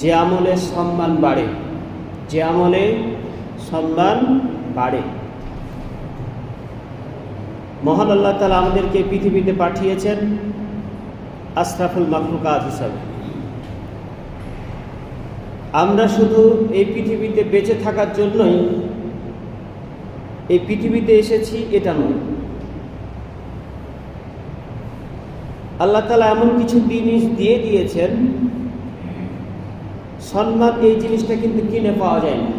যে আমলে সম্মান বাড়ে, যে আমলে সম্মান বাড়ে। মহান আল্লাহ তালা আমাদেরকে পৃথিবীতে পাঠিয়েছেন আশরাফুল মাকলুকাত হিসাবে। আমরা শুধু এই পৃথিবীতে বেঁচে থাকার জন্যই এই পৃথিবীতে এসেছি, এটা নয়। আল্লাহ তালা এমন কিছু জিনিস দিয়ে দিয়েছেন সম্মান এই জিনিসটা কিন্তু কিনে পাওয়া যায় না।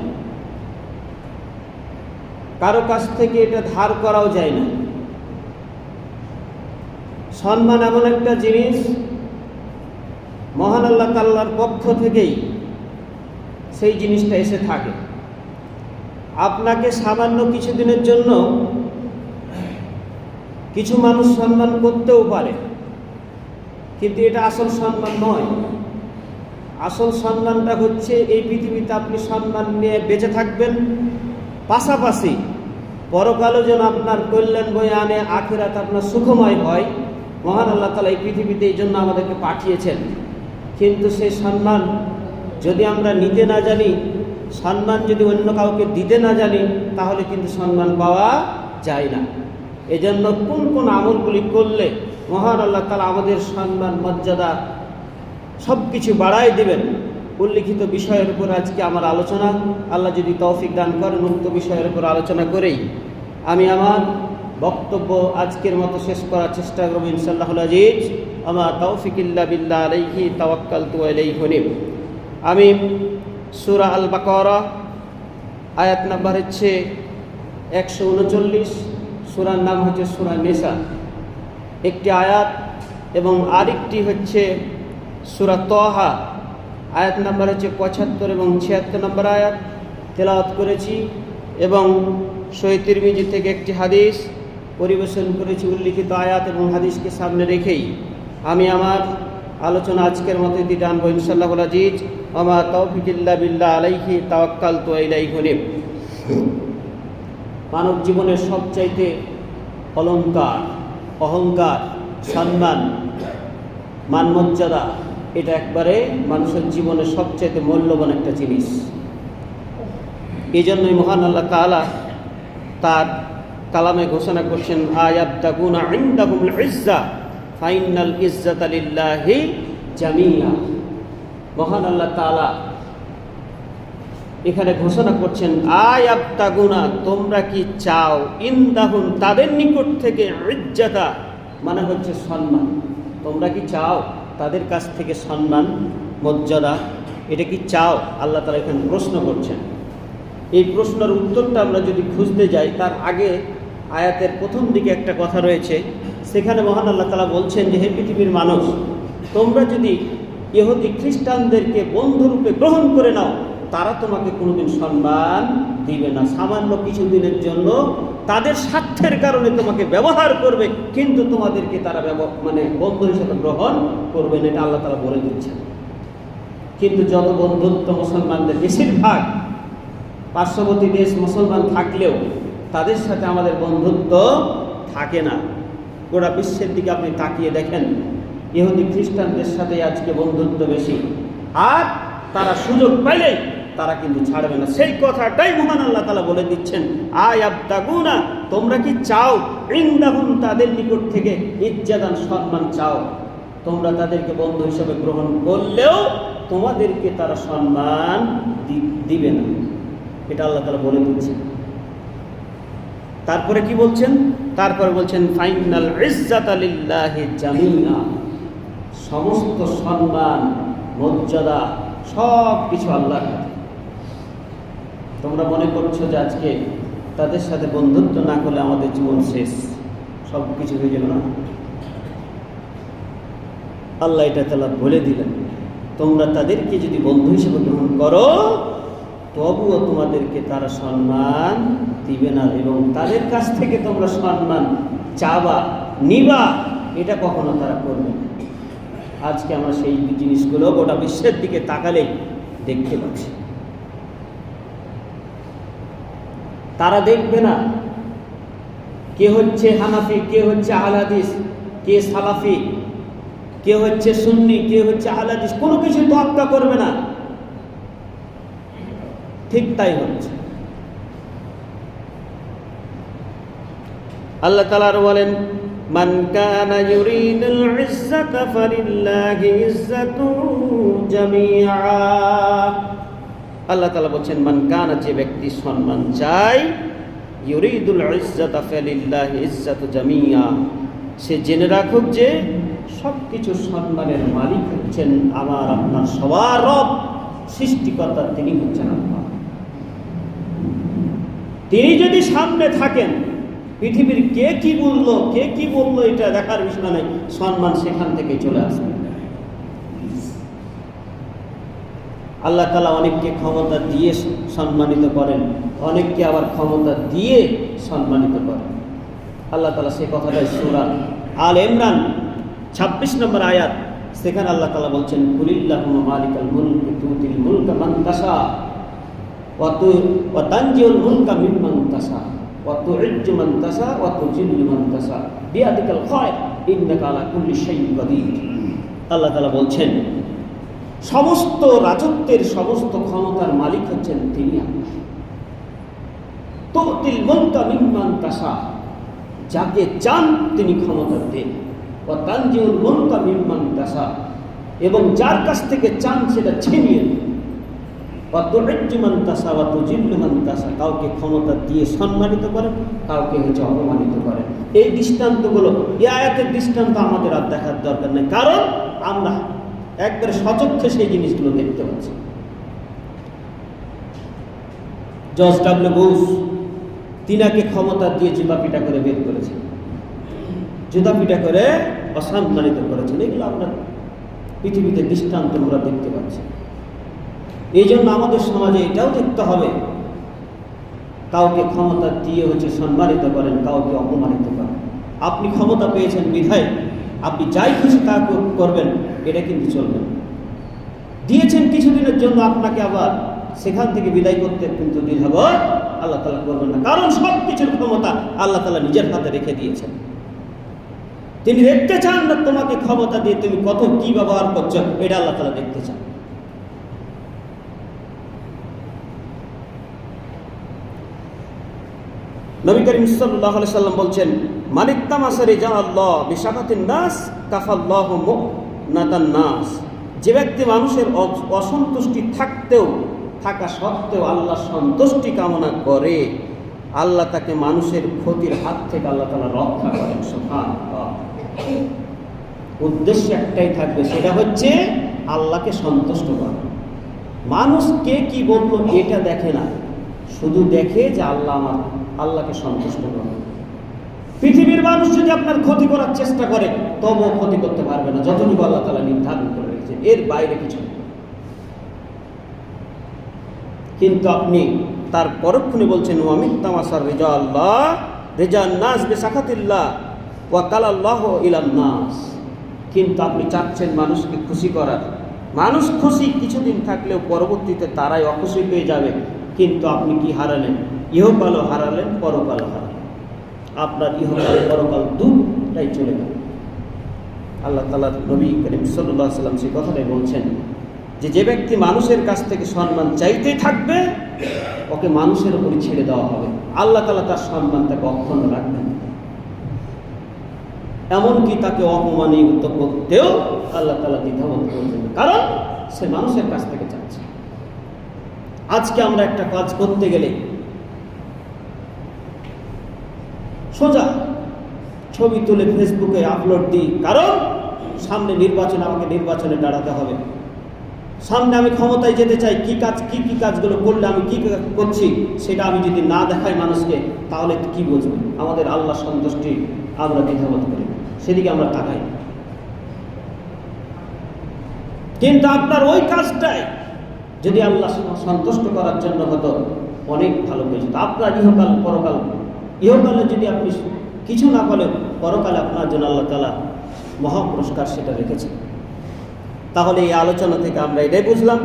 কারও কাছ থেকে এটা ধার করাও যায় না। সম্মান এমন একটা জিনিস, মহান আল্লাহ তাল্লার পক্ষ থেকেই সেই জিনিসটা এসে থাকে। আপনাকে সামান্য কিছুদিনের জন্য কিছু মানুষ সম্মান করতেও পারে, কিন্তু এটা আসল সম্মান নয়। আসল সম্মানটা হচ্ছে এই পৃথিবীতে আপনি সম্মান নিয়ে বেঁচে থাকবেন। পাশাপাশি পরকালও যেন আপনার কল্যাণ বয়ে আনে, আখেরাত আপনার সুখময় হয়। মহান আল্লাহ তালা এই পৃথিবীতে এই জন্য আমাদেরকে পাঠিয়েছেন। কিন্তু সেই সম্মান যদি আমরা নিতে না জানি সম্মান যদি অন্য কাউকে দিতে না জানি, তাহলে কিন্তু সম্মান পাওয়া যায় না। এজন্য কোন কোন আমলগুলি করলে মহান আল্লাহ তালা আমাদের সম্মান মর্যাদা সব কিছু বাড়াই দেবেন। উল্লিখিত বিষয়ের উপর আজকে আমার আলোচনা। আল্লাহ যদি তৌফিক দান করেন, উক্ত বিষয়ের উপর আলোচনা করেই আমি আমার বক্তব্য আজকের মতো শেষ করার চেষ্টা করব ইনশাল্লাহ আজিজ। আমার তৌফিক ইল্লা বিল্লাহ আলাইহি তাওয়াক্কাল তু আলাইহি হনিম আমি সুরা আল বাকরা আয়াত নাম্বার হচ্ছে একশো উনচল্লিশ। সুরার নাম হচ্ছে সুরা নেশা একটি আয়াত এবং আরেকটি হচ্ছে সুরা তহা আয়াত নাম্বার হচ্ছে পঁচাত্তর এবং ছিয়াত্তর নম্বর আয়াত তেলাওয়াত করেছি এবং শহীদ থেকে একটি হাদিস পরিবেশন করেছি উল্লিখিত আয়াত এবং হাদিসকে সামনে রেখেই। আমি আমার আলোচনা আজকের মতো এটি টানবো ইনশাল্লাহ আজিজ। আমা তৌফিকিল্লা বিল্লাহ আলাইহি তাওয়াক্কাল তো ইলাই হনিম মানব জীবনের সবচাইতে অলঙ্কার অহংকার, সম্মান, মানমর্যাদা এটা একবারে মানুষের জীবনের সবচেয়ে মূল্যবান একটা জিনিস। এই জন্যই মহান আল্লাহ তালা তার কালামে ঘোষণা করছেন আয়াবদাগুনা ফাইনাল ইজ্জাত আলিল্লাহি জামিয়া মহান আল্লাহ তালা এখানে ঘোষণা করছেন আয়াবতাগুনা তোমরা কি চাও ইন্দাহুন তাদের নিকট থেকে ইজ্জাতা? মানে হচ্ছে সম্মান। তোমরা কি চাও তাদের কাছ থেকে সম্মান, মর্যাদা, এটা কি চাও? আল্লাহ তালা এখানে প্রশ্ন করছেন। এই প্রশ্নের উত্তরটা আমরা যদি খুঁজতে যাই, তার আগে আয়াতের প্রথম দিকে একটা কথা রয়েছে। সেখানে মহান আল্লাহ তালা বলছেন যে, হে পৃথিবীর মানুষ, তোমরা যদি ইহুদি খ্রিস্টানদেরকে বন্ধুরূপে গ্রহণ করে নাও তারা তোমাকে কোনোদিন সম্মান দিবে না। সামান্য কিছুদিনের জন্য তাদের স্বার্থের কারণে তোমাকে ব্যবহার করবে, কিন্তু তোমাদেরকে তারা মানে বন্ধু হিসেবে গ্রহণ করবে না, এটা আল্লাহ তারা বলে দিচ্ছেন। কিন্তু যত বন্ধুত্ব মুসলমানদের বেশিরভাগ, পার্শ্ববর্তী দেশ মুসলমান থাকলেও তাদের সাথে আমাদের বন্ধুত্ব থাকে না। গোটা বিশ্বের দিকে আপনি তাকিয়ে দেখেন, ইহুদি খ্রিস্টানদের সাথে আজকে বন্ধুত্ব বেশি। আর তারা সুযোগ পাইলেই তারা কিন্তু ছাড়বে না। সেই কথাটাই মহান আল্লাহ তালা বলে দিচ্ছেন। আয় আবদাগুনা তোমরা কি চাও? বৃন্দাবন তাদের নিকট থেকে ইজ্জাদান সম্মান চাও। তোমরা তাদেরকে বন্ধু হিসেবে গ্রহণ করলেও তোমাদেরকে তারা সম্মান দিবে না। এটা আল্লাহ তালা বলে দিচ্ছেন। তারপরে কি বলছেন? তারপরে বলছেন, ফাইনাল ইজ্জাত আলিল্লাহি জামিনা সমস্ত সম্মান, মর্যাদা সব কিছু আল্লাহর তোমরা মনে করছ যে আজকে তাদের সাথে বন্ধুত্ব না করলে আমাদের জীবন শেষ? সব কিছু হয়ে গেল না। আল্লাহ এটা তালা বলে দিলেন, তোমরা তাদেরকে যদি বন্ধু হিসেবে গ্রহণ করো, তবুও তোমাদেরকে তারা সম্মান দিবে না এবং তাদের কাছ থেকে তোমরা সম্মান চাবা, নিবা, এটা কখনো তারা করবে না। আজকে আমরা সেই জিনিসগুলো গোটা বিশ্বের দিকে তাকালেই দেখতে পাচ্ছি। তারা দেখবে না। কে হচ্ছে হানাফি, কে হচ্ছে আহলাদিস কে সালাফি, কে হচ্ছে সুন্নি, কে হচ্ছে আহলাদিস কোনো কিছু তোয়াক্কা করবে না। ঠিক তাই হচ্ছে। আল্লাহ তালা আরও বলেন কানা ইউরিদুল ইজ্জাতা ফালিল্লাহি ইজ্জাতু জামিআ। আল্লাহ তালা বলছেন, মান কানা, যে ব্যক্তি সম্মান চায়, ইউরিদুল ইজ্জাতা ফালিল্লাহি ইজ্জাতু জামিআ সে জেনে রাখুক যে সব কিছু সম্মানের মালিক হচ্ছেন আমার, আপনার সবার রব, সৃষ্টিকর্তা তিনি হচ্ছেন তিনি যদি সামনে থাকেন, পৃথিবীর কে কি বলল, কে কি বলল এটা দেখার বিষয় নেই, সম্মান সেখান থেকে চলে আসবে। আল্লাহ তালা অনেককে ক্ষমতা দিয়ে সম্মানিত করেন, অনেককে আবার ক্ষমতা দিয়ে সম্মানিত করেন। আল্লাহ তালা সে কথাটাই সুরা আল ইমরান, ছাব্বিশ নম্বর আয়াত, সেখানে আল্লাহ তালা বলছেন মালিকাল আল্লাহ বলছেন সমস্ত রাজত্বের সমস্ত ক্ষমতার মালিক হচ্ছেন তিনি আল্লাহ। তুতিল মুলকা মিম্মান তাশা, যাকে চান তিনি ক্ষমতা দেন। ও তানজিউল মুলকা মিম্মান তাশা, এবং যার কাছ থেকে চান সেটা ছিনিয়ে নেন। কাউকে ক্ষমতা দিয়ে সম্মানিত করেন, কাউকে হচ্ছে অপমানিত করেন। এই দৃষ্টান্তগুলো আয়াতের দৃষ্টান্ত আমাদের আর দেখার দরকার নেই। কারণ আমরা একবারে সচক্ষে সেই জিনিসগুলো দেখতে পাচ্ছি। জজ ডাব্লিউ বোস তিনাকে ক্ষমতা দিয়ে জুতা পিটা করে বের করেছেন। জুতা পিটা করে অসম্মানিত করেছেন। এগুলো আমরা পৃথিবীতে দৃষ্টান্ত আমরা দেখতে পাচ্ছি। এই জন্য আমাদের সমাজে এটাও দেখতে হবে, কাউকে ক্ষমতা দিয়ে হচ্ছে সম্মানিত করেন, কাউকে অপমানিত করেন। আপনি ক্ষমতা পেয়েছেন বিধায়, আপনি যাই খুশি তা করবেন এটা কিন্তু চলবে। দিয়েছেন কিছুদিনের জন্য আপনাকে আবার সেখান থেকে বিদায় করতে কিন্তু দ্বিধাবোধ আল্লাহ তালা করবেন না, কারণ সব কিছুর ক্ষমতা আল্লাহ তালা নিজের হাতে রেখে দিয়েছেন। তিনি দেখতে চান না তোমাকে ক্ষমতা দিয়ে তুমি কত কি ব্যবহার করছ, এটা আল্লাহ তালা দেখতে চান। নবী করিম সাল্লাহ সাল্লাম বলছেন, মানিত্তামাসারি যা আল্লাহ বিশাখাতিন নাস কাফাল্লাহ নাতান নাস। যে ব্যক্তি মানুষের অসন্তুষ্টি থাকতেও, থাকা সত্ত্বেও আল্লাহ সন্তুষ্টি কামনা করে, আল্লাহ তাকে মানুষের ক্ষতির হাত থেকে আল্লাহ তালা রক্ষা করেন সুফান উদ্দেশ্য একটাই থাকবে, সেটা হচ্ছে আল্লাহকে সন্তুষ্ট করা। মানুষ কে কি বলল এটা দেখে না। শুধু দেখে যে আল্লাহ আমার আল্লাহকে সন্তুষ্ট করে। পৃথিবীর মানুষ যদি আপনার ক্ষতি করার চেষ্টা করে, তবুও ক্ষতি করতে পারবে না। যতটুকু আল্লাহ তালা নির্ধারণ করে রেখেছেন এর বাইরে কিছু কিন্তু আপনি তার পরক্ষণে বলছেন ওয়ামিক তামাসার রেজা আল্লাহ, রেজা নাস বে সাখাতিল্লাহ ওয়া কালাল্লাহ ইলান নাস কিন্তু আপনি চাচ্ছেন মানুষকে খুশি করার। মানুষ খুশি কিছুদিন থাকলেও পরবর্তীতে তারাই অখুশি হয়ে যাবে। কিন্তু আপনি কি হারালেন? ইহকালও হারালেন, পরকালও হারালেন। আপনার ইহকাল পরকাল দুটাই চলে গেল। আল্লাহ তালা নবী করিম সাল্লাহ সাল্লাম সেই কথাটাই বলছেন যে যে ব্যক্তি মানুষের কাছ থেকে সম্মান চাইতেই থাকবে, ওকে মানুষের উপরই ছেড়ে দেওয়া হবে। আল্লাহ তালা তার সম্মান তাকে অক্ষুণ্ণ রাখবেন। এমনকি তাকে অপমানিত করতেও আল্লাহ তালা দ্বিধাবোধ করবেন। কারণ সে মানুষের কাছ থেকে চাচ্ছে। আজকে আমরা একটা কাজ করতে গেলে সোজা ছবি তুলে ফেসবুকে আপলোড দিই। কারণ সামনে নির্বাচন, আমাকে নির্বাচনে দাঁড়াতে হবে। সামনে আমি ক্ষমতায় যেতে চাই, কি কাজ, কি কি কাজগুলো করলে আমি কি করছি, সেটা আমি যদি না দেখাই মানুষকে, তাহলে কি বুঝবে? আমাদের আল্লাহ সন্তুষ্টি আমরা দ্বিধাবোধ করি। সেদিকে আমরা তাকাই। কিন্তু আপনার ওই কাজটাই যদি আল্লাহ সন্তুষ্ট করার জন্য হতো, অনেক ভালো হয়ে যেত আপনার ইহকাল, পরকাল ইহকালে যদি আপনি কিছু না বলেন, পরকালে আপনার জন্য আল্লাহ তালা মহা পুরস্কার সেটা রেখেছে তাহলে এই আলোচনা থেকে আমরা এটাই বুঝলাম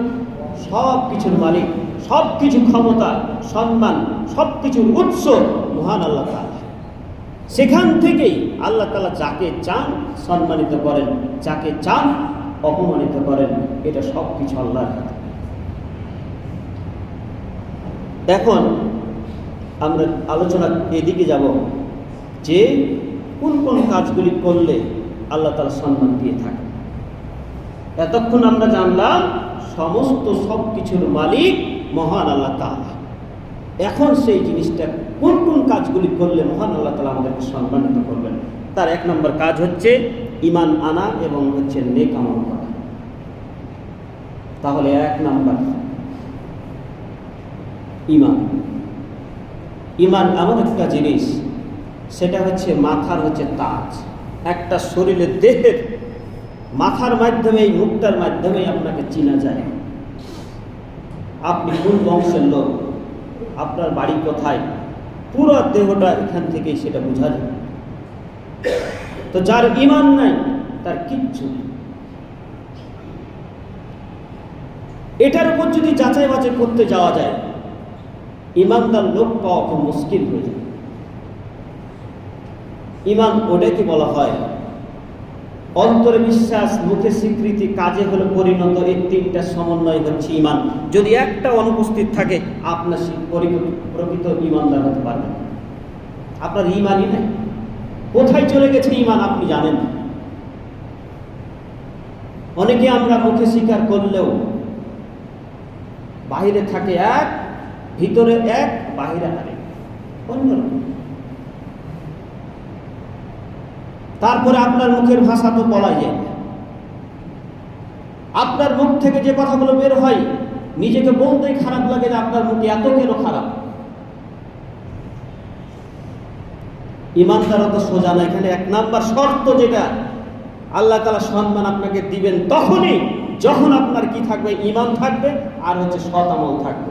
সব কিছুর মালিক সব কিছু ক্ষমতা, সম্মান সব কিছুর উৎস মহান আল্লাহ তালা সেখান থেকেই আল্লাহ তালা যাকে চান সম্মানিত করেন, যাকে চান অপমানিত করেন, এটা সব কিছু আল্লাহর হাতে। এখন আমরা আলোচনা এদিকে যাব যে কোন কোন কাজগুলি করলে আল্লাহ তালা সম্মান দিয়ে থাকে এতক্ষণ আমরা জানলাম সমস্ত সব কিছুর মালিক মহান আল্লাহ তালা এখন সেই জিনিসটা কোন কোন কাজগুলি করলে মহান আল্লাহ তালা আমাদেরকে সম্মানিত করবেন? তার এক নম্বর কাজ হচ্ছে ইমান আনা এবং হচ্ছে নেক আমল করা। তাহলে এক নম্বর ইমান ইমান এমন একটা জিনিস, সেটা হচ্ছে মাথার হচ্ছে তাজ। একটা শরীরের দেহের মাথার মাধ্যমে এই মুখটার মাধ্যমেই আপনাকে চেনা যায়। আপনি কোন বংশের লোক? আপনার বাড়ি কোথায়? পুরো দেহটা এখান থেকেই সেটা বোঝা যায়। তো যার ইমান নাই, তার কিচ্ছু নেই। এটার উপর যদি যাচাই বাছাই করতে যাওয়া যায় ইমানদার লোক পাওয়া খুব মুশকিল হয়ে যায়। ইমান ওটাকে বলা হয় অন্তরে বিশ্বাস, মুখে স্বীকৃতি, কাজে হলো পরিণত এই তিনটা সমন্বয় হচ্ছে ইমান। যদি একটা অনুপস্থিত থাকে আপনার প্রকৃত ইমানদার হতে পারবে আপনার ইমানই নেই। কোথায় চলে গেছে ইমান আপনি জানেন। অনেকে আমরা মুখে স্বীকার করলেও বাহিরে থাকে এক ভিতরে এক, বাহিরে আরেক। অন্যরকম। তারপরে আপনার মুখের ভাষা তো বলা যায়। আপনার মুখ থেকে যে কথাগুলো বের হয়, নিজেকে বলতেই খারাপ লাগে যে আপনার মুখ এত কেন খারাপ? ইমানদারতা সোজা না, এখানে এক নাম্বার শর্ত যেটা, আল্লাহ তালা সম্মান আপনাকে দিবেন তখনই, যখন আপনার কি থাকবে? ইমান থাকবে, আর হচ্ছে সৎ আমল থাকবে।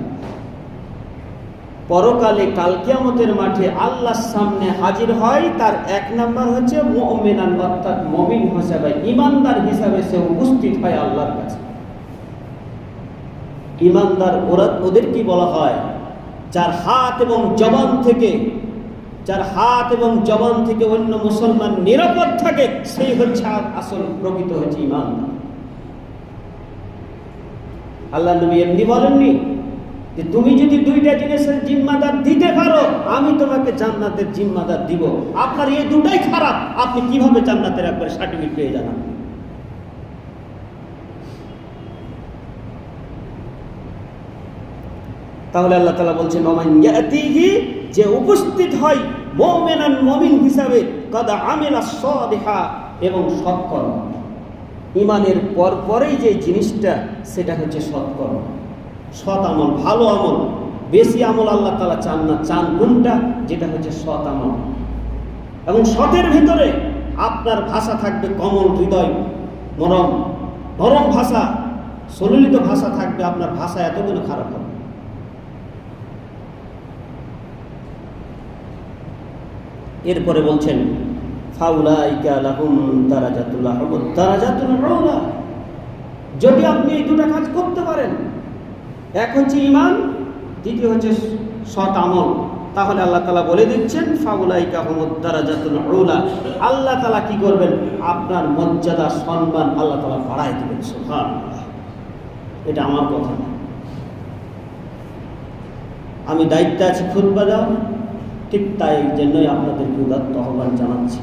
পরকালে কালকিয়ামতের মাঠে আল্লাহর সামনে হাজির হয়, তার এক নাম্বার হচ্ছে মুমিনান, অর্থাৎ মমিন হিসাবে, ইমানদার হিসাবে সে উপস্থিত হয় আল্লাহর কাছে। ইমানদার ওরা ওদের কি বলা হয়? যার হাত এবং জবান থেকে, যার হাত এবং জবান থেকে অন্য মুসলমান নিরাপদ থাকে, সেই হচ্ছে আসল প্রকৃত হচ্ছে ইমানদার। আল্লাহ নবী এমনি বলেননি তুমি যদি দুইটা জিনিসের জিম্মাদার দিতে পারো, আমি তোমাকে জান্নাতের জিম্মাদার দিব। আপনার এই দুটাই খারাপ, আপনি কীভাবে জান্নাতের একবার সার্টিফিকেট পেয়ে যান তাহলে আল্লাহ তালা বলছেন ইয়াতিহি যে উপস্থিত হয় মুমিনান মুমিন হিসাবে, কাদা আমিলা সালিহা এবং সৎকর্ম। ইমানের পর পরেই যে জিনিসটা, সেটা হচ্ছে সৎকর্ম। সৎ আমল, ভালো আমল। বেশি আমল আল্লাহ তালা চান না, চান কোনটা? যেটা হচ্ছে সৎ আমল। এবং সতের ভিতরে আপনার ভাষা থাকবে কমল হৃদয়, নরম। নরম ভাষা, সলিলিত ভাষা থাকবে, আপনার ভাষা এতদিন খারাপ হবে। এরপরে বলছেন যদি আপনি এই দুটো কাজ করতে পারেন এক হচ্ছে ইমান দ্বিতীয় হচ্ছে সৎ আমল। তাহলে আল্লাহ তালা বলে দিচ্ছেন, ফাউলাইকা হুমুদ দারাজাতুল উলা। আল্লাহ তালা কি করবেন? আপনার মর্যাদা, সম্মান আল্লাহ তালা বাড়াই দেবেন, সুবহানাল্লাহ। এটা আমার কথা। না আমি দায়িত্বে আছি, খুতবা দাও ঠিক তাই জন্যই আপনাদেরকে উদাত্ত আহ্বান জানাচ্ছি।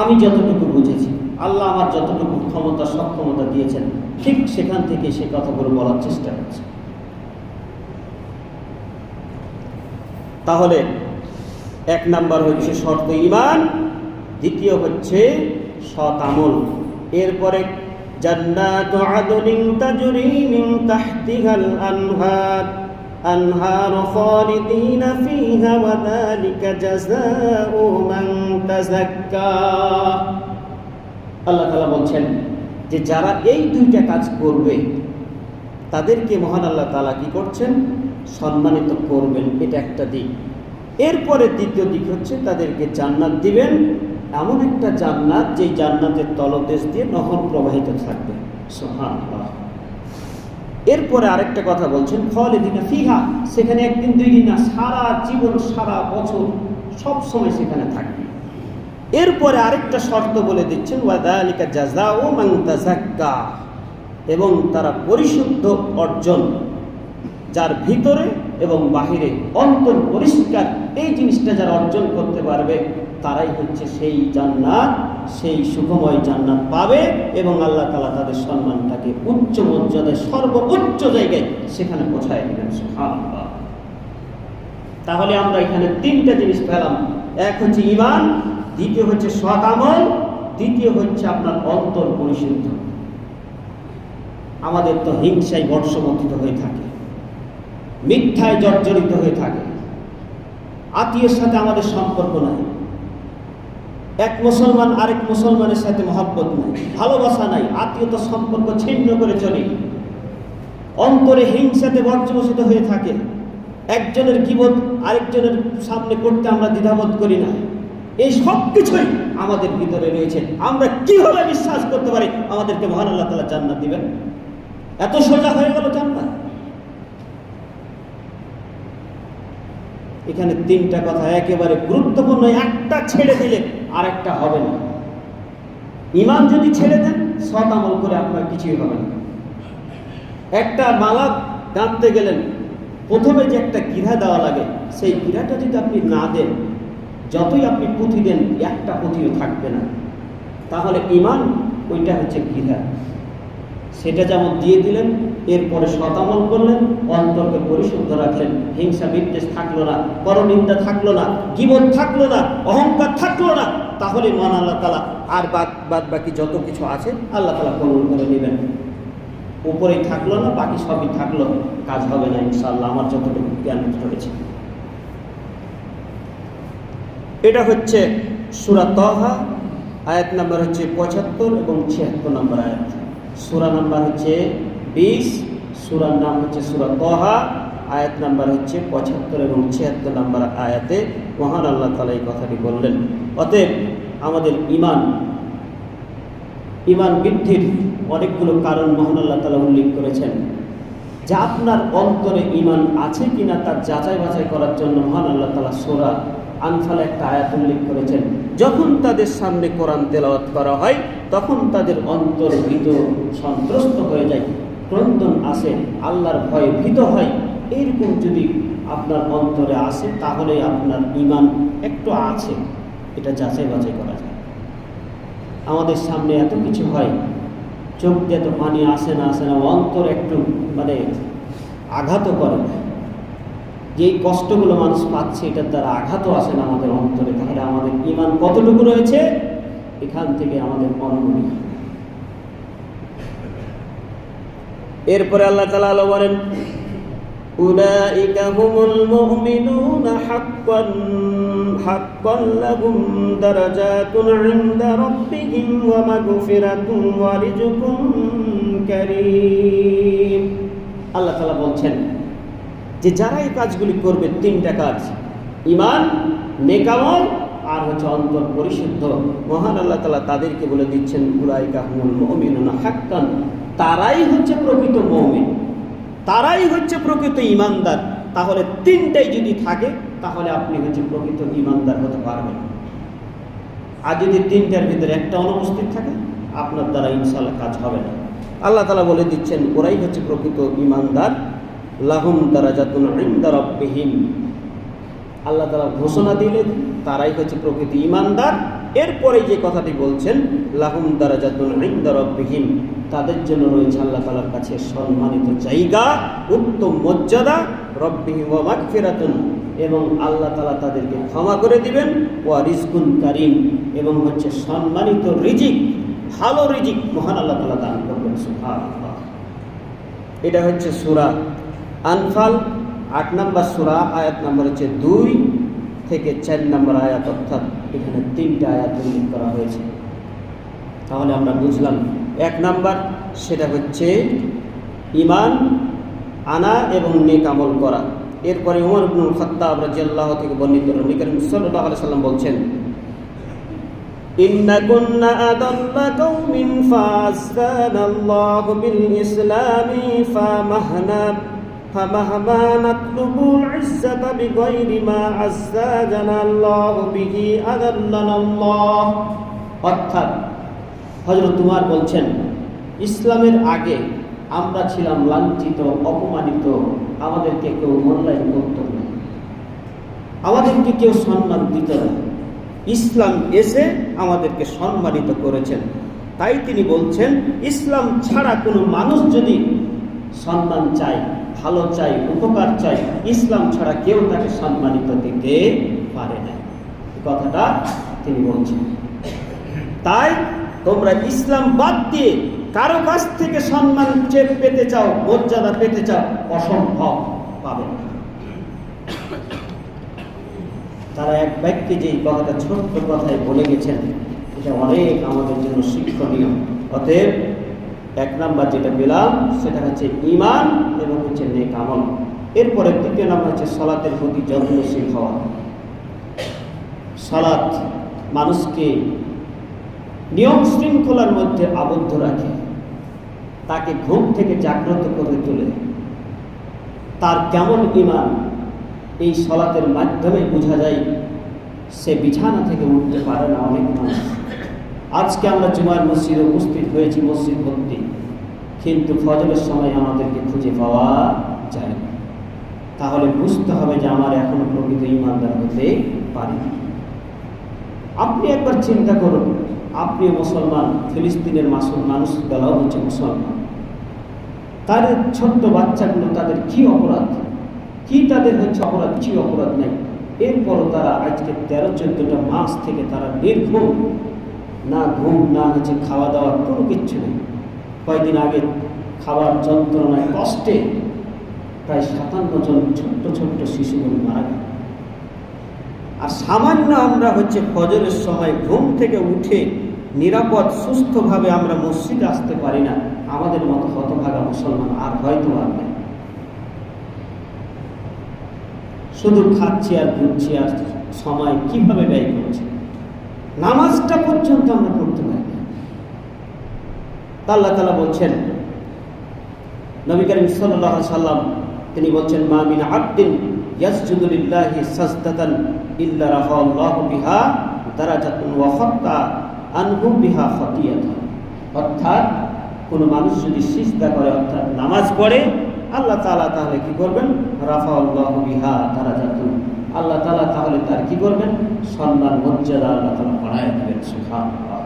আমি যতটুকু বুঝেছি, আল্লাহ আমার যতটুকু ক্ষমতা, সক্ষমতা দিয়েছেন, ঠিক সেখান থেকে সে কথাগুলো বলার চেষ্টা করছি। তাহলে এক নাম্বার হচ্ছে শর্ত ইমান দ্বিতীয় হচ্ছে সৎ আমল এরপরে জান্নাত আদলিন তাজরি মিন তাহতিহাল আনহার أنهار خالدين فيها وذلك جزاء من تزكى আল্লাহ তালা বলছেন যে যারা এই দুইটা কাজ করবে তাদেরকে মহান আল্লাহ তালা কি করছেন সম্মানিত করবেন, এটা একটা দিক। এরপরে দ্বিতীয় দিক হচ্ছে তাদেরকে জান্নাত দিবেন। এমন একটা জান্নাত যেই জান্নাতের তলদেশ দিয়ে নহর প্রবাহিত থাকবে। এরপরে আরেকটা কথা বলছেন, খালিদিনা ফিহা, সেখানে একদিন, দুই দিন না, সারা জীবন, সারা বছর সব সময় সেখানে থাকবে। এরপরে আরেকটা শর্ত বলে দিচ্ছেন, ওয়াদালিকা জাজা ও মাংতাজাক্কা এবং তারা পরিশুদ্ধ অর্জন যার ভিতরে এবং বাহিরে অন্তর পরিষ্কার, এই জিনিসটা যারা অর্জন করতে পারবে, তারাই হচ্ছে সেই জান্নাত, সেই সুখময় জান্নাত পাবে এবং আল্লাহ তালা তাদের সম্মানটাকে উচ্চ মর্যাদায়, সর্বোচ্চ জায়গায় সেখানে পৌঁছায় দিলেন তাহলে আমরা এখানে তিনটা জিনিস পেলাম। এক হচ্ছে ইমান দ্বিতীয় হচ্ছে সৎ দ্বিতীয় হচ্ছে আপনার অন্তর পরিশুদ্ধ। আমাদের তো হিংসায় বর্ষমন্থিত হয়ে থাকে। মিথ্যায় জর্জরিত হয়ে থাকে। আত্মীয়ের সাথে আমাদের সম্পর্ক নাই। এক মুসলমান আরেক মুসলমানের সাথে মহব্বত নাই, ভালোবাসা নাই আত্মীয়তা সম্পর্ক ছিন্ন করে চলি। অন্তরে হিংসাতে বর্জবসিত হয়ে থাকে। একজনের কিবোধ আরেকজনের সামনে করতে আমরা দ্বিধাবোধ করি না। এই সব কিছুই আমাদের ভিতরে রয়েছে। আমরা কীভাবে বিশ্বাস করতে পারি? আমাদেরকে মহান আল্লাহ তালা জান্নাত দিবেন। এত সোজা হয়ে গেল জান্নাত। এখানে তিনটা কথা, একেবারে গুরুত্বপূর্ণ, একটা ছেড়ে দিলে আরেকটা হবে না। ইমান যদি ছেড়ে দেন, সৎ আমল করে আপনার কিছুই হবে না। একটা মালা গাঁথতে গেলেন, প্রথমে যে একটা গিরা দেওয়া লাগে, সেই গিরাটা যদি আপনি না দেন, যতই আপনি পুঁথি দেন, একটা পুঁথিও থাকবে না। তাহলে ইমান, ওইটা হচ্ছে গিরা। সেটা যেমন দিয়ে দিলেন, এরপরে শতামল করলেন, অন্তরকে পরিশুদ্ধ রাখলেন। হিংসা বিদ্বেষ থাকল না, পরনিন্দা থাকল না জীবন থাকল না, অহংকার থাকল না। তাহলে মান আল্লাহ তালা আর বাদ বাদ বাকি যত কিছু আছে, আল্লাহ তালা কবুল করে নেবেন। উপরেই থাকল না, বাকি সবই থাকল কাজ হবে না ইনশাল্লাহ আমার যতটুকু জ্ঞান রয়েছে এটা হচ্ছে সুরা তহা আয়াত নাম্বার হচ্ছে পঁচাত্তর এবং ছিয়াত্তর নম্বর আয়াত। সুরা নাম্বার হচ্ছে বিশ, সুরার নাম হচ্ছে সুরা তহা, আয়াত নাম্বার হচ্ছে পঁচাত্তর এবং ছিয়াত্তর নম্বর আয়াতে মহান আল্লাহ তালা এই কথাটি বললেন। অতএব আমাদের ইমান ইমান বৃদ্ধির অনেকগুলো কারণ মহান আল্লাহ তালা উল্লেখ করেছেন। যা আপনার অন্তরে ইমান আছে কিনা তার যাচাই বাছাই করার জন্য মহান আল্লাহ তালা সোরা আনফালে একটা আয়াত উল্লেখ করেছেন, যখন তাদের সামনে কোরআন তেলাওয়াত করা হয়, তখন তাদের অন্তর ভীত, সন্ত্রস্ত হয়ে যায়, ক্রন্দন আসে, আল্লাহর ভয়ে ভীত হয়। এইরকম যদি আপনার অন্তরে আসে, তাহলে আপনার ইমান একটু আছে। এটা যাচাই বাছাই করা যায়। আমাদের সামনে এত কিছু হয়, চোখ দিয়ে তো পানি আসে না আসে না, অন্তর একটু মানে আঘাতও করে। যেই কষ্টগুলো মানুষ পাচ্ছে এটার দ্বারা আঘাতও আসে না আমাদের অন্তরে তাহলে আমাদের ইমান কতটুকু রয়েছে এখান থেকে আমাদের অনুভূতি এরপরে আল্লাহ তালা আলো বলেন أولئك هم المؤمنون حقا حقا لهم درجات عند ربهم ومغفرة ورزق كريم আল্লাহ তালা বলছেন যে যারা এই কাজগুলি করবে, তিনটা কাজ। ইমান নেকামল আর হচ্ছে অন্তর পরিশুদ্ধ। মহান আল্লাহ তালা তাদেরকে বলে দিচ্ছেন, উলাইকা হুমুল মুমিনুনা হাক্কান। তারাই হচ্ছে প্রকৃত মৌমিন। তারাই হচ্ছে প্রকৃত ইমানদার তাহলে তিনটাই যদি থাকে, তাহলে আপনি হচ্ছে প্রকৃত ইমানদার হতে পারবেন। আর যদি তিনটার ভিতরে একটা অনুপস্থিত থাকে, আপনার দ্বারা ইনশাল্লাহ কাজ হবে না। আল্লাহ তালা বলে দিচ্ছেন, ওরাই হচ্ছে প্রকৃত ইমানদার লাহুম দ্বারা যাতুন রব্বিহীন আল্লাহ তালা ঘোষণা দিলেন, তারাই হচ্ছে প্রকৃত ইমানদার এরপরে যে কথাটি বলছেন, লাহুম দ্বারা যাতুন রব্বিহীন তাদের জন্য রয়েছে আল্লাহ তালার কাছে সম্মানিত জায়গা, উত্তম মর্যাদা রব্বিহিম ওয়া মাগফিরাতুন। এবং আল্লাহ তালা তাদেরকে ক্ষমা করে দিবেন, ওয়া রিজকুন কারিম, এবং হচ্ছে সম্মানিত রিজিক, ভালো রিজিক মহান আল্লাহ তালা দান করবেন, সুবহানাল্লাহ। এটা হচ্ছে সুরা আনফাল আট নম্বর সুরা, আয়াত নম্বর হচ্ছে দুই থেকে চার নম্বর আয়াত, অর্থাৎ এখানে তিনটা আয়াত উল্লেখ করা হয়েছে। তাহলে আমরা বুঝলাম, এক নম্বর সেটা হচ্ছে ইমান আনা এবং নেক আমল করা। এরপরে উমর ইবনুল খত্তাব রাজিয়াল্লাহ থেকে বর্ণিত নবী করিম সাল্লাল্লাহু সাল্লাম বলছেন, ইন্নাকুন্না আদাল্লা কওমিন ফাআস্তানাল্লাহু বিল ইসলামি ফামাহনা فمهما نطلب العزة بغير ما عزانا الله به أذلنا الله অর্থাৎ হজরত তোমার বলছেন ইসলামের আগে আমরা ছিলাম লাঞ্ছিত অপমানিত আমাদেরকে কেউ মূল্যায়ন করত না আমাদেরকে কেউ সম্মান দিত না ইসলাম এসে আমাদেরকে সম্মানিত করেছেন তাই তিনি বলছেন ইসলাম ছাড়া কোনো মানুষ যদি সম্মান চায় ভালো চাই, উপকার চাই, ইসলাম ছাড়া কেউ তাকে সম্মানিত দিতে পারে না। কথাটা তিনি বলছেন। তাই তোমরা ইসলাম বাদ দিয়ে কারও কাছ থেকে সম্মান চেপ পেতে চাও, মর্যাদা পেতে চাও, অসম্ভব পাবে না। তারা এক ব্যক্তি যে কথাটা ছোট্ট কথায় বলে গেছেন, এটা অনেক আমাদের জন্য শিক্ষণীয়। অতএব এক নাম্বার যেটা পেলাম, সেটা হচ্ছে ইমান এবং হচ্ছে নেক এরপরে দ্বিতীয় নাম্বার হচ্ছে সলাতের প্রতি যত্নশীল হওয়া। সালাত মানুষকে নিয়ম শৃঙ্খলার মধ্যে আবদ্ধ রাখে, তাকে ঘুম থেকে জাগ্রত করে তোলে। তার কেমন ইমান এই সলাতের মাধ্যমে বোঝা যায়, সে বিছানা থেকে উঠতে পারে না অনেক মানুষ। আজকে আমরা জুমার মসজিদে উপস্থিত হয়েছি, মসজিদ ভর্তি। কিন্তু ফজরের সময় আমাদেরকে খুঁজে পাওয়া যায় না। তাহলে বুঝতে হবে যে আমার এখনও প্রকৃত ইমানদার হতে পারি আপনি একবার চিন্তা করুন, আপনি মুসলমান, ফিলিস্তিনের মাসুল মানুষ বেলাও হচ্ছে মুসলমান। তাদের ছোট্ট বাচ্চাগুলো তাদের কি অপরাধ? কি তাদের হচ্ছে অপরাধ, কি অপরাধ নেই? এরপরও তারা আজকে তেরো, চোদ্দটা মাস থেকে তারা নির্ঘুম, না ঘুম, না হচ্ছে খাওয়া দাওয়ার কোনো কিচ্ছু নেই। কয়েকদিন আগে খাবার যন্ত্রণায় কষ্টে প্রায় সাতান্ন জন ছোট্ট ছোট্ট শিশুগুলো মারা গেল। আর সামান্য আমরা হচ্ছে ফজরের সময় ঘুম থেকে উঠে নিরাপদ, সুস্থভাবে আমরা মসজিদে আসতে পারি না, আমাদের মতো হতভাগা মুসলমান আর হয়তো আর নেই। শুধু খাচ্ছি আর ঘুরছি আর সময় কীভাবে ব্যয় করছি? নামাজটা পর্যন্ত আমরা করতে পারি আল্লাহ তালা বলছেন, নবী করিম সাল্লাহ সাল্লাম তিনি বলছেন আব্দিন ইয়াসজুদুলিল্লাহি সাজদাতান ইল্লা বিহা দারাজাতুন ওয়া আনহু বিহা অর্থাৎ, কোনো মানুষ যদি সিজদা করে, অর্থাৎ নামাজ পড়ে, আল্লাহ তাআলা তাহলে কি করবেন? রাফাআল্লাহু বিহা দারাজাতুন। আল্লাহ তাআলা তাহলে তার কি করবেন? সম্মান মর্যাদা আল্লাহ তাআলা বাড়ায় দিবেন, সুবহানাল্লাহ।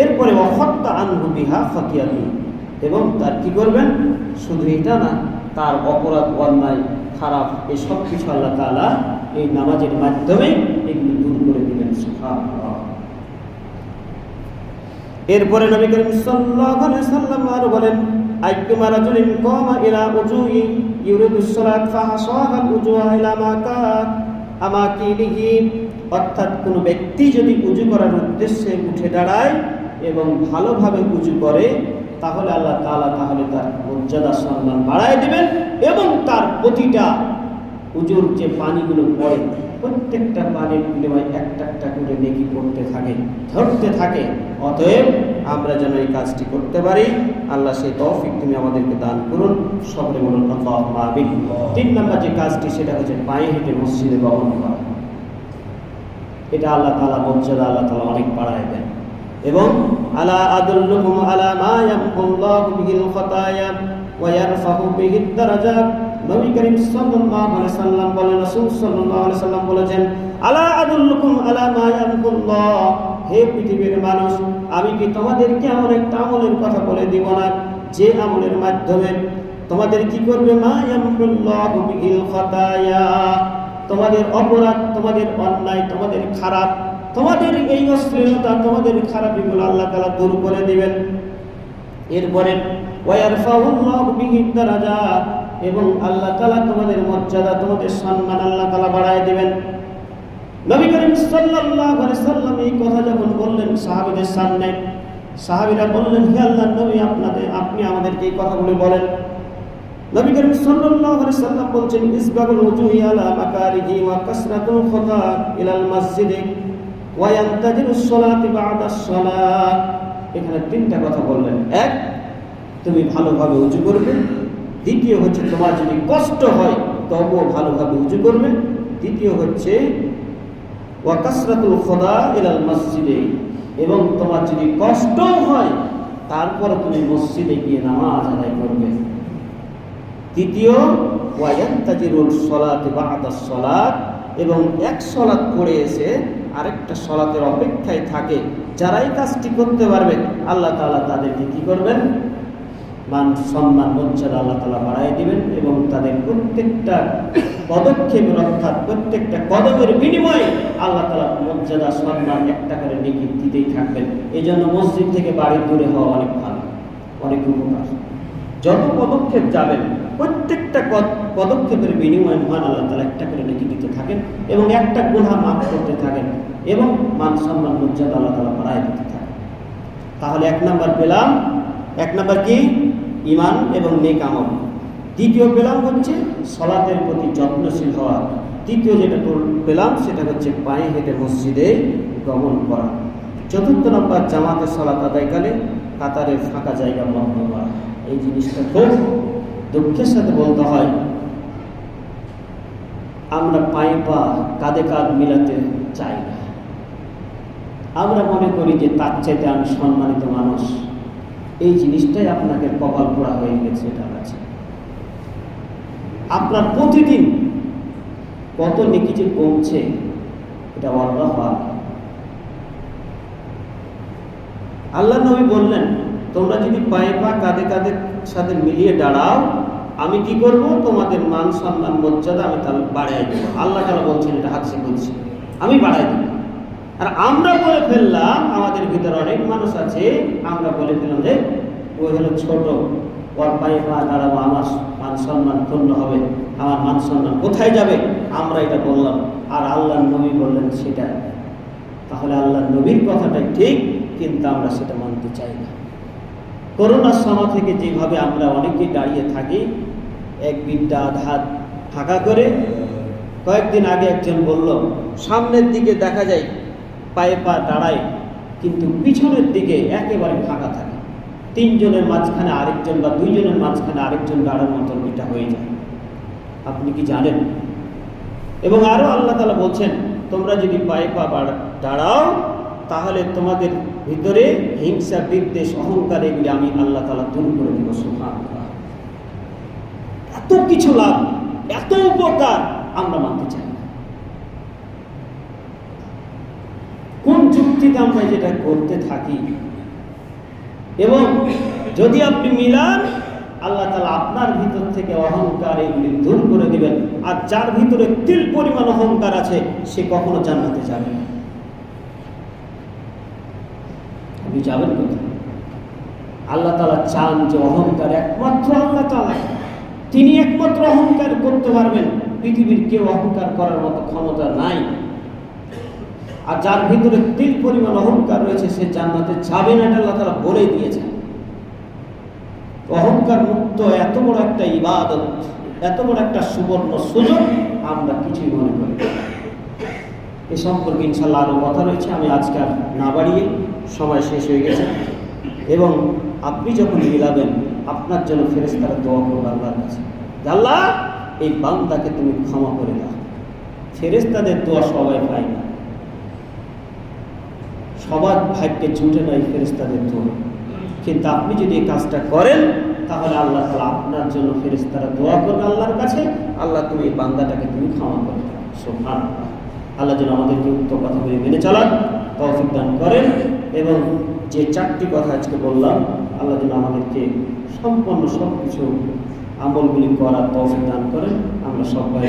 এরপরে খাত্তা আনহু বিহা খাতিয়াতুন এবং তার কি করবেন? শুধু এটা না, তার অপরাধ, অন্যায়, খারাপ এই সব কিছু আল্লাহ তালা এই নামাজের মাধ্যমে এগুলো দূর করে দিলেন এরপরে নবী করিম সাল্লাম আরও বলেন আইকুমা রাজুলিন কামা ইলা উজুই ইউরিদু সালাত ফাহাসাহা উজুহা ইলা মা কান আমাকিনিহি। অর্থাৎ কোনো ব্যক্তি যদি উজু করার উদ্দেশ্যে উঠে দাঁড়ায় এবং ভালোভাবে উজু করে, তাহলে আল্লাহ তালা তাহলে তার মর্যাদা, সম্মান বাড়ায় দিবেন এবং তার প্রতিটা উজুর যে পানিগুলো পড়ে, প্রত্যেকটা পানির বিনিময়ে একটা একটা করে নেকি পড়তে থাকে, ধরতে থাকে। অতএব আমরা যেন এই কাজটি করতে পারি। আল্লাহ সেই তৌফিক তুমি আমাদেরকে দান করুন। সকলে বলুন তিন নম্বর যে কাজটি, সেটা হচ্ছে পায়ে হেঁটে মসজিদে গমন করা। এটা আল্লাহ তালা মর্যাদা, আল্লাহ তালা অনেক বাড়ায় দেন। এবং আলা আদুল্লুকুম আলা মা ইয়ামহুল্লাহু বিহিল খাতায়া ওয়া ইয়ারফাহু বিহিদ দারাজাত নবী করিম সাল্লাল্লাহু আলাইহি সাল্লাম বলেন, রাসূল সাল্লাল্লাহু আলাইহি সাল্লাম বলেছেন, আলা আদুল্লুকুম আলা মা ইয়ামহুল্লাহ হে পৃথিবীর মানুষ, আমি কি তোমাদেরকে এমন একটা আমলের কথা বলে দিব না, যে আমলের মাধ্যমে তোমাদের কি করবে? মা ইয়ামহুল্লাহু বিহিল খাতায়া। তোমাদের অপরাধ, তোমাদের অন্যায়, তোমাদের খারাপ তোমাদের এই অশ্লীলতা তোমাদের খারাপ এগুলো আল্লাহ তালা দূর করে দিবেন। এরপরে এবং আল্লাহ তালা তোমাদের মর্যাদা, তোমাদের সম্মান আল্লাহ তালা বাড়ায় দিবেন। নবী করিম সাল্লাম এই কথা যখন বললেন সাহাবীদের সামনে, সাহাবীরা বললেন, হে আল্লাহর নবী, আপনাদের, আপনি আমাদেরকে এই কথাগুলো বলেন। নবী করিম সাল্লাল্লাহু আলাইহি সাল্লাম বলছেন ইসবাগুল উজুহি আলা মাকারিহি ওয়া কাসরাতুল খুতা ইলাল মসজিদে। এখানে তিনটা কথা বললেন। এক, তুমি ভালোভাবে উঁচু করবে। দ্বিতীয় হচ্ছে তোমার যদি কষ্ট হয়, তবুও ভালোভাবে উঁচু করবে। দ্বিতীয় হচ্ছে, ওয়া কাসরাতুল ইলাল মসজিদে। এবং তোমার যদি কষ্ট হয়, তারপর তুমি মসজিদে গিয়ে নামাজ আদায় করবে। তৃতীয় এবং এক সলাৎ করে এসে আরেকটা সলাতের অপেক্ষায় থাকে। যারাই কাজটি করতে পারবে, আল্লাহ তাআলা তাদেরকে কি করবেন? মান সম্মান মর্যাদা আল্লাহ তালা বাড়াই দিবেন এবং তাদের প্রত্যেকটা পদক্ষেপ অর্থাৎ প্রত্যেকটা কদমের বিনিময়ে আল্লাহ তালা মর্যাদা, সম্মান একটা করে নেকি দিতেই থাকবেন। এই জন্য মসজিদ থেকে বাড়ি দূরে হওয়া অনেক ভালো, অনেক উপকার। যত পদক্ষেপ যাবেন, প্রত্যেকটা পদ- পদক্ষেপের বিনিময়ে মহান আল্লাহ তালা একটা করে নেকি দিতে থাকেন এবং একটা গুণা মাফ করতে থাকেন এবং মান সম্মান মর্যাদা আল্লাহ তালা বাড়াই দিতে থাকেন। তাহলে এক নাম্বার পেলাম, এক নাম্বার কি? ইমান এবং নেক আমল। দ্বিতীয় পেলাম হচ্ছে সলাতের প্রতি যত্নশীল হওয়া। তৃতীয় যেটা পেলাম সেটা হচ্ছে পায়ে হেঁটে মসজিদে গমন করা। চতুর্থ নম্বর জামাতের সলাত আদায়কালে কাতারের ফাঁকা জায়গা বন্ধ করা। এই জিনিসটা খুব দুঃখের সাথে বলতে হয়। আমরা পায়ে পা কাঁধে কাঁধ মিলাতে চাই না। আমরা মনে করি যে তার চাইতে আমি সম্মানিত মানুষ। এই জিনিসটাই আপনাকে কপাল পোড়া হয়ে গেছে এটা কাছে আপনার প্রতিদিন কত নেকি কমছে, এটা আল্লাহ। আল্লাহ নবী বললেন তোমরা যদি পায়ে পা কাঁধে কাঁধের সাথে মিলিয়ে দাঁড়াও, আমি কি করব? তোমাদের মান সম্মান মর্যাদা আমি তাহলে বাড়াই দেবো। আল্লাহ তালা বলছেন, এটা হাতসে বলছি, আমি বাড়াই দেবো। আর আমরা বলে ফেললাম, আমাদের ভিতরে অনেক মানুষ আছে, আমরা বলে ফেললাম যে, ওই হলো ছোট, ওর পায়ে পা দাঁড়াবো, আমার মান সম্মান ক্ষুণ্ণ হবে, আমার মান সম্মান কোথায় যাবে? আমরা এটা বললাম। আর আল্লাহ নবী বললেন সেটা। তাহলে আল্লাহ নবীর কথাটাই ঠিক, কিন্তু আমরা সেটা মানতে চাই না। করোনার সময় থেকে যেভাবে আমরা অনেকেই দাঁড়িয়ে থাকি, এক বিদ্যা আধাত ফাঁকা করে, কয়েকদিন আগে একজন বলল, সামনের দিকে দেখা যায়, পায়ে পা দাঁড়ায়, কিন্তু পিছনের দিকে একেবারে ফাঁকা থাকে। তিনজনের মাঝখানে আরেকজন বা দুইজনের মাঝখানে আরেকজন দাঁড়ার মতন এটা হয়ে যায়। আপনি কি জানেন? এবং আরও আল্লাহ তালা বলছেন, তোমরা যদি পায়ে পা দাঁড়াও তাহলে তোমাদের ভিতরে হিংসা, বিদ্বেষ, অহংকার এগুলি আমি আল্লাহ তালা দূর করে দিব সুফান এত কিছু লাভ, এত উপকার আমরা মানতে চাই না। কোন যুক্তিতে আমরা যেটা করতে থাকি? এবং যদি আপনি মিলান, আল্লাহ তালা আপনার ভিতর থেকে অহংকার এগুলি দূর করে দিবেন। আর যার ভিতরে তিল পরিমাণ অহংকার আছে, সে কখনো জান্নাতে যাবে না। আপনি যাবেন কোথায়? আল্লাহ তালা চান যে অহংকার একমাত্র আল্লাহ তালা তিনি একমাত্র অহংকার করতে পারবেন। পৃথিবীর কেউ অহংকার করার মতো ক্ষমতা নাই। আর যার ভিতরে তিল পরিমাণ অহংকার রয়েছে, সে জান্নাতে যাবে না এটা আল্লাহ তালা বলে দিয়েছেন। অহংকার মুক্ত এত বড় একটা ইবাদত, এত বড় একটা সুবর্ণ সুযোগ আমরা কিছুই মনে করি এ সম্পর্কে ইনশাল্লাহ আরও কথা রয়েছে, আমি আজকে আর না বাড়িয়ে সময় শেষ হয়ে গেছে। এবং আপনি যখন মিলাবেন, আপনার জন্য ফেরেস্তারা দোয়া করবে আল্লাহর কাছে। আল্লাহ, এই বান্দাকে তুমি ক্ষমা করে দাও। ফেরেস্তাদের দোয়া সবাই পায় না। সবার ভাগ্যে জুটে নয় ফেরেস্তাদের দোয়া। কিন্তু আপনি যদি এই কাজটা করেন, তাহলে আল্লাহ তালা আপনার জন্য ফেরেস্তারা দোয়া করবে আল্লাহর কাছে। আল্লাহ তুমি এই বান্দাটাকে তুমি ক্ষমা করে দাও। সোফান আল্লাহ যেন আমাদেরকে উক্ত কথাগুলি মেনে চালান তৌফিক দান করেন। এবং যে চারটি কথা আজকে বললাম, আল্লাহ যেন আমাদেরকে সম্পূর্ণ সব কিছু আমলগুলি করার তফিক দান করেন। আমরা সবাই